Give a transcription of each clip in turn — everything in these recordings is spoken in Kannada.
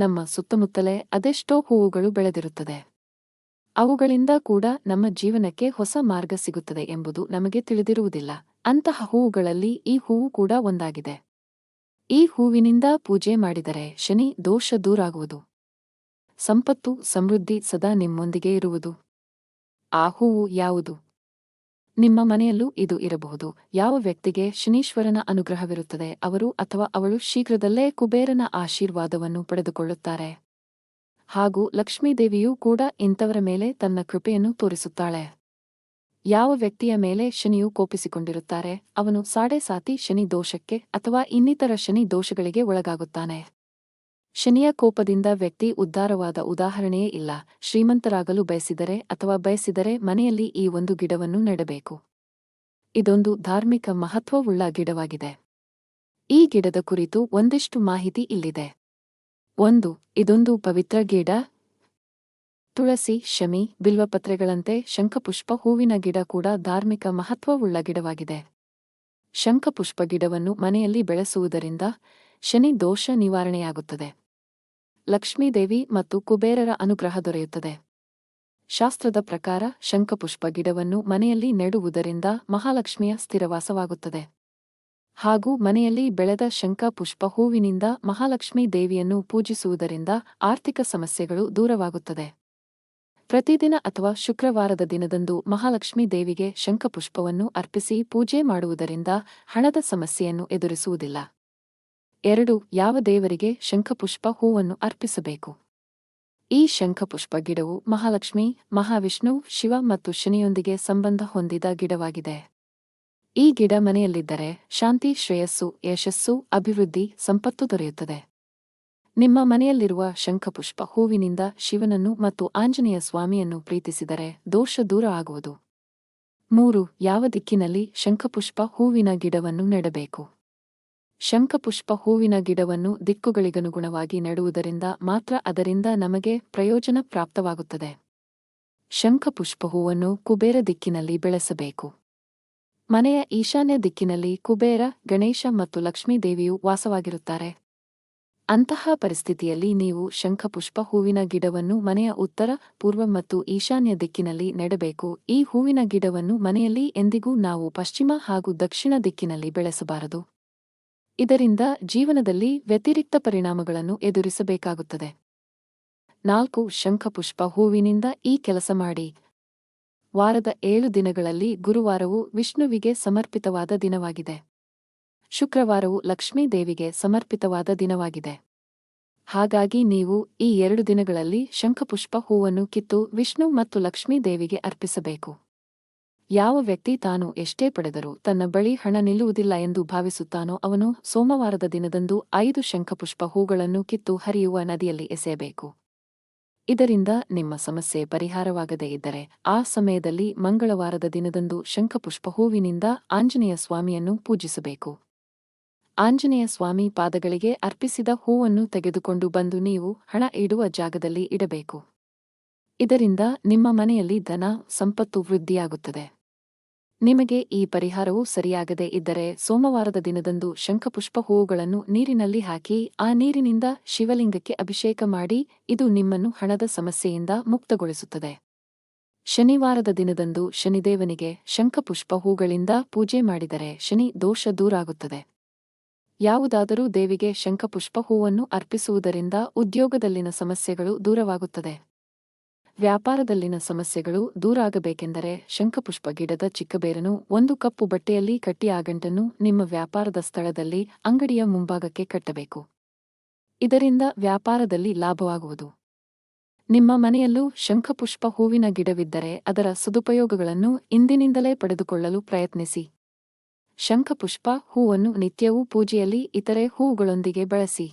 ನಮ್ಮ ಸುತ್ತಮುತ್ತಲೇ ಅದೆಷ್ಟೋ ಹೂವುಗಳು ಬೆಳೆದಿರುತ್ತದೆ. ಅವುಗಳಿಂದ ಕೂಡ ನಮ್ಮ ಜೀವನಕ್ಕೆ ಹೊಸ ಮಾರ್ಗ ಸಿಗುತ್ತದೆ ಎಂಬುದು ನಮಗೆ ತಿಳಿದಿರುವುದಿಲ್ಲ. ಅಂತಹ ಹೂವುಗಳಲ್ಲಿ ಈ ಹೂವು ಕೂಡ ಒಂದಾಗಿದೆ. ಈ ಹೂವಿನಿಂದ ಪೂಜೆ ಮಾಡಿದರೆ ಶನಿ ದೋಷ ದೂರಾಗುವುದು. ಸಂಪತ್ತು ಸಮೃದ್ಧಿ ಸದಾ ನಿಮ್ಮೊಂದಿಗೆ ಇರುವುದು. ಆ ಹೂವು ಯಾವುದು? ನಿಮ್ಮ ಮನೆಯಲ್ಲೂ ಇದು ಇರಬಹುದು. ಯಾವ ವ್ಯಕ್ತಿಗೆ ಶನೀಶ್ವರನ ಅನುಗ್ರಹವಿರುತ್ತದೆ, ಅವರು ಅಥವಾ ಅವಳು ಶೀಘ್ರದಲ್ಲೇ ಕುಬೇರನ ಆಶೀರ್ವಾದವನ್ನು ಪಡೆದುಕೊಳ್ಳುತ್ತಾರೆ. ಹಾಗೂ ಲಕ್ಷ್ಮೀದೇವಿಯೂ ಕೂಡ ಇಂಥವರ ಮೇಲೆ ತನ್ನ ಕೃಪೆಯನ್ನು ತೋರಿಸುತ್ತಾಳೆ. ಯಾವ ವ್ಯಕ್ತಿಯ ಮೇಲೆ ಶನಿಯು ಕೋಪಿಸಿಕೊಂಡಿರುತ್ತಾರೆ, ಅವನು ಸಾಡೆ ಸಾತಿ ಶನಿ ದೋಷಕ್ಕೆ ಅಥವಾ ಇನ್ನಿತರ ಶನಿ ದೋಷಗಳಿಗೆ ಒಳಗಾಗುತ್ತಾನೆ. ಶನಿಯ ಕೋಪದಿಂದ ವ್ಯಕ್ತಿ ಉದ್ಧಾರವಾದ ಉದಾಹರಣೆಯೇ ಇಲ್ಲ. ಶ್ರೀಮಂತರಾಗಲು ಬಯಸಿದರೆ ಅಥವಾ ಬಯಸಿದರೆ ಮನೆಯಲ್ಲಿ ಈ ಒಂದು ಗಿಡವನ್ನು ನೆಡಬೇಕು. ಇದೊಂದು ಧಾರ್ಮಿಕ ಮಹತ್ವವುಳ್ಳ ಗಿಡವಾಗಿದೆ. ಈ ಗಿಡದ ಕುರಿತು ಒಂದಿಷ್ಟು ಮಾಹಿತಿ ಇಲ್ಲಿದೆ. ಒಂದು, ಇದೊಂದು ಪವಿತ್ರ ಗಿಡ. ತುಳಸಿ, ಶಮಿ, ಬಿಲ್ವಪತ್ರೆಗಳಂತೆ ಶಂಖಪುಷ್ಪ ಹೂವಿನ ಗಿಡ ಕೂಡ ಧಾರ್ಮಿಕ ಮಹತ್ವವುಳ್ಳ ಗಿಡವಾಗಿದೆ. ಶಂಖಪುಷ್ಪ ಗಿಡವನ್ನು ಮನೆಯಲ್ಲಿ ಬೆಳೆಸುವುದರಿಂದ ಶನಿ ದೋಷ ನಿವಾರಣೆಯಾಗುತ್ತದೆ. ಲಕ್ಷ್ಮೀದೇವಿ ಮತ್ತು ಕುಬೇರರ ಅನುಗ್ರಹ ದೊರೆಯುತ್ತದೆ. ಶಾಸ್ತ್ರದ ಪ್ರಕಾರ ಶಂಖಪುಷ್ಪ ಗಿಡವನ್ನು ಮನೆಯಲ್ಲಿ ನೆಡುವುದರಿಂದ ಮಹಾಲಕ್ಷ್ಮಿಯ ಸ್ಥಿರವಾಸವಾಗುತ್ತದೆ. ಹಾಗೂ ಮನೆಯಲ್ಲಿ ಬೆಳೆದ ಶಂಖಪುಷ್ಪ ಹೂವಿನಿಂದ ಮಹಾಲಕ್ಷ್ಮೀ ದೇವಿಯನ್ನು ಪೂಜಿಸುವುದರಿಂದ ಆರ್ಥಿಕ ಸಮಸ್ಯೆಗಳು ದೂರವಾಗುತ್ತದೆ. ಪ್ರತಿದಿನ ಅಥವಾ ಶುಕ್ರವಾರದ ದಿನದಂದು ಮಹಾಲಕ್ಷ್ಮೀ ದೇವಿಗೆ ಶಂಖಪುಷ್ಪವನ್ನು ಅರ್ಪಿಸಿ ಪೂಜೆ ಮಾಡುವುದರಿಂದ ಹಣದ ಸಮಸ್ಯೆಯನ್ನು ಎದುರಿಸುವುದಿಲ್ಲ. ಎರಡು, ಯಾವ ದೇವರಿಗೆ ಶಂಖಪುಷ್ಪ ಹೂವನ್ನು ಅರ್ಪಿಸಬೇಕು? ಈ ಶಂಖಪುಷ್ಪ ಗಿಡವು ಮಹಾಲಕ್ಷ್ಮಿ, ಮಹಾವಿಷ್ಣು, ಶಿವ ಮತ್ತು ಶನಿಯೊಂದಿಗೆ ಸಂಬಂಧ ಹೊಂದಿದ ಗಿಡವಾಗಿದೆ. ಈ ಗಿಡ ಮನೆಯಲ್ಲಿದ್ದರೆ ಶಾಂತಿ, ಶ್ರೇಯಸ್ಸು, ಯಶಸ್ಸು, ಅಭಿವೃದ್ಧಿ, ಸಂಪತ್ತು ದೊರೆಯುತ್ತದೆ. ನಿಮ್ಮ ಮನೆಯಲ್ಲಿರುವ ಶಂಖಪುಷ್ಪ ಹೂವಿನಿಂದ ಶಿವನನ್ನು ಮತ್ತು ಆಂಜನೇಯ ಸ್ವಾಮಿಯನ್ನು ಪ್ರೀತಿಸಿದರೆ ದೋಷ ದೂರ ಆಗುವುದು. ಮೂರು, ಯಾವ ದಿಕ್ಕಿನಲ್ಲಿ ಶಂಖಪುಷ್ಪ ಹೂವಿನ ಗಿಡವನ್ನು ನೆಡಬೇಕು? ಶಂಖಪುಷ್ಪ ಹೂವಿನ ಗಿಡವನ್ನು ದಿಕ್ಕುಗಳಿಗನುಗುಣವಾಗಿ ನೆಡುವುದರಿಂದ ಮಾತ್ರ ಅದರಿಂದ ನಮಗೆ ಪ್ರಯೋಜನ ಪ್ರಾಪ್ತವಾಗುತ್ತದೆ. ಶಂಖಪುಷ್ಪ ಹೂವನ್ನು ಕುಬೇರ ದಿಕ್ಕಿನಲ್ಲಿ ಬೆಳೆಸಬೇಕು. ಮನೆಯ ಈಶಾನ್ಯ ದಿಕ್ಕಿನಲ್ಲಿ ಕುಬೇರ, ಗಣೇಶ ಮತ್ತು ಲಕ್ಷ್ಮೀದೇವಿಯು ವಾಸವಾಗಿರುತ್ತಾರೆ. ಅಂತಹ ಪರಿಸ್ಥಿತಿಯಲ್ಲಿ ನೀವು ಶಂಖಪುಷ್ಪ ಹೂವಿನ ಗಿಡವನ್ನು ಮನೆಯ ಉತ್ತರ, ಪೂರ್ವ ಮತ್ತು ಈಶಾನ್ಯ ದಿಕ್ಕಿನಲ್ಲಿ ನೆಡಬೇಕು. ಈ ಹೂವಿನ ಗಿಡವನ್ನು ಮನೆಯಲ್ಲಿ ಎಂದಿಗೂ ನಾವು ಪಶ್ಚಿಮ ಹಾಗೂ ದಕ್ಷಿಣ ದಿಕ್ಕಿನಲ್ಲಿ ಬೆಳೆಸಬಾರದು. ಇದರಿಂದ ಜೀವನದಲ್ಲಿ ವ್ಯತಿರಿಕ್ತ ಪರಿಣಾಮಗಳನ್ನು ಎದುರಿಸಬೇಕಾಗುತ್ತದೆ. ನಾಲ್ಕು, ಶಂಖಪುಷ್ಪ ಹೂವಿನಿಂದ ಈ ಕೆಲಸ ಮಾಡಿ. ವಾರದ ಏಳು ದಿನಗಳಲ್ಲಿ ಗುರುವಾರವು ವಿಷ್ಣುವಿಗೆ ಸಮರ್ಪಿತವಾದ ದಿನವಾಗಿದೆ. ಶುಕ್ರವಾರವು ಲಕ್ಷ್ಮೀ ದೇವಿಗೆ ಸಮರ್ಪಿತವಾದ ದಿನವಾಗಿದೆ. ಹಾಗಾಗಿ ನೀವು ಈ ಎರಡು ದಿನಗಳಲ್ಲಿ ಶಂಖಪುಷ್ಪ ಹೂವನ್ನು ಕಿತ್ತು ವಿಷ್ಣು ಮತ್ತು ಲಕ್ಷ್ಮೀ ದೇವಿಗೆ ಅರ್ಪಿಸಬೇಕು. ಯಾವ ವ್ಯಕ್ತಿ ತಾನು ಎಷ್ಟೇ ಪಡೆದರೂ ತನ್ನ ಬಳಿ ಹಣ ನಿಲ್ಲುವುದಿಲ್ಲ ಎಂದು ಭಾವಿಸುತ್ತಾನೋ ಅವನು ಸೋಮವಾರದ ದಿನದಂದು ಐದು ಶಂಖಪುಷ್ಪ ಹೂಗಳನ್ನು ಕಿತ್ತು ಹರಿಯುವ ನದಿಯಲ್ಲಿ ಎಸೆಯಬೇಕು. ಇದರಿಂದ ನಿಮ್ಮ ಸಮಸ್ಯೆ ಪರಿಹಾರವಾಗದೇ ಇದ್ದರೆ ಆ ಸಮಯದಲ್ಲಿ ಮಂಗಳವಾರದ ದಿನದಂದು ಶಂಖಪುಷ್ಪ ಹೂವಿನಿಂದ ಆಂಜನೇಯ ಸ್ವಾಮಿಯನ್ನು ಪೂಜಿಸಬೇಕು. ಆಂಜನೇಯ ಸ್ವಾಮಿ ಪಾದಗಳಿಗೆ ಅರ್ಪಿಸಿದ ಹೂವನ್ನು ತೆಗೆದುಕೊಂಡು ಬಂದು ನೀವು ಹಣ ಇಡುವ ಜಾಗದಲ್ಲಿ ಇಡಬೇಕು. ಇದರಿಂದ ನಿಮ್ಮ ಮನೆಯಲ್ಲಿ ಧನ, ಸಂಪತ್ತು ವೃದ್ಧಿಯಾಗುತ್ತದೆ. ನಿಮಗೆ ಈ ಪರಿಹಾರವು ಸರಿಯಾಗದೇ ಇದ್ದರೆ ಸೋಮವಾರದ ದಿನದಂದು ಶಂಖಪುಷ್ಪ ಹೂವುಗಳನ್ನು ನೀರಿನಲ್ಲಿ ಹಾಕಿ, ಆ ನೀರಿನಿಂದ ಶಿವಲಿಂಗಕ್ಕೆ ಅಭಿಷೇಕ ಮಾಡಿ, ಇದು ನಿಮ್ಮನ್ನು ಹಣದ ಸಮಸ್ಯೆಯಿಂದ ಮುಕ್ತಗೊಳಿಸುತ್ತದೆ. ಶನಿವಾರದ ದಿನದಂದು ಶನಿದೇವನಿಗೆ ಶಂಖಪುಷ್ಪ ಹೂಗಳಿಂದ ಪೂಜೆ ಮಾಡಿದರೆ ಶನಿ ದೋಷ ದೂರಾಗುತ್ತದೆ. ಯಾವುದಾದರೂ ದೇವಿಗೆ ಶಂಖಪುಷ್ಪ ಹೂವನ್ನು ಅರ್ಪಿಸುವುದರಿಂದ ಉದ್ಯೋಗದಲ್ಲಿನ ಸಮಸ್ಯೆಗಳು ದೂರವಾಗುತ್ತದೆ. ವ್ಯಾಪಾರದಲ್ಲಿನ ಸಮಸ್ಯೆಗಳು ದೂರಾಗಬೇಕೆಂದರೆ ಶಂಖಪುಷ್ಪ ಗಿಡದ ಚಿಕ್ಕಬೇರನು ಒಂದು ಕಪ್ಪು ಬಟ್ಟೆಯಲ್ಲಿ ಕಟ್ಟಿ ಆ ನಿಮ್ಮ ವ್ಯಾಪಾರದ ಸ್ಥಳದಲ್ಲಿ ಅಂಗಡಿಯ ಮುಂಭಾಗಕ್ಕೆ ಕಟ್ಟಬೇಕು. ಇದರಿಂದ ವ್ಯಾಪಾರದಲ್ಲಿ ಲಾಭವಾಗುವುದು. ನಿಮ್ಮ ಮನೆಯಲ್ಲೂ ಶಂಖಪುಷ್ಪ ಹೂವಿನ ಗಿಡವಿದ್ದರೆ ಅದರ ಸದುಪಯೋಗಗಳನ್ನು ಇಂದಿನಿಂದಲೇ ಪಡೆದುಕೊಳ್ಳಲು ಪ್ರಯತ್ನಿಸಿ. ಶಂಖಪುಷ್ಪ ಹೂವನ್ನು ನಿತ್ಯವೂ ಪೂಜೆಯಲ್ಲಿ ಇತರೆ ಹೂವುಗಳೊಂದಿಗೆ ಬಳಸಿ.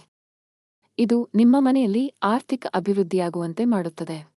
ಇದು ನಿಮ್ಮ ಮನೆಯಲ್ಲಿ ಆರ್ಥಿಕ ಅಭಿವೃದ್ಧಿಯಾಗುವಂತೆ ಮಾಡುತ್ತದೆ.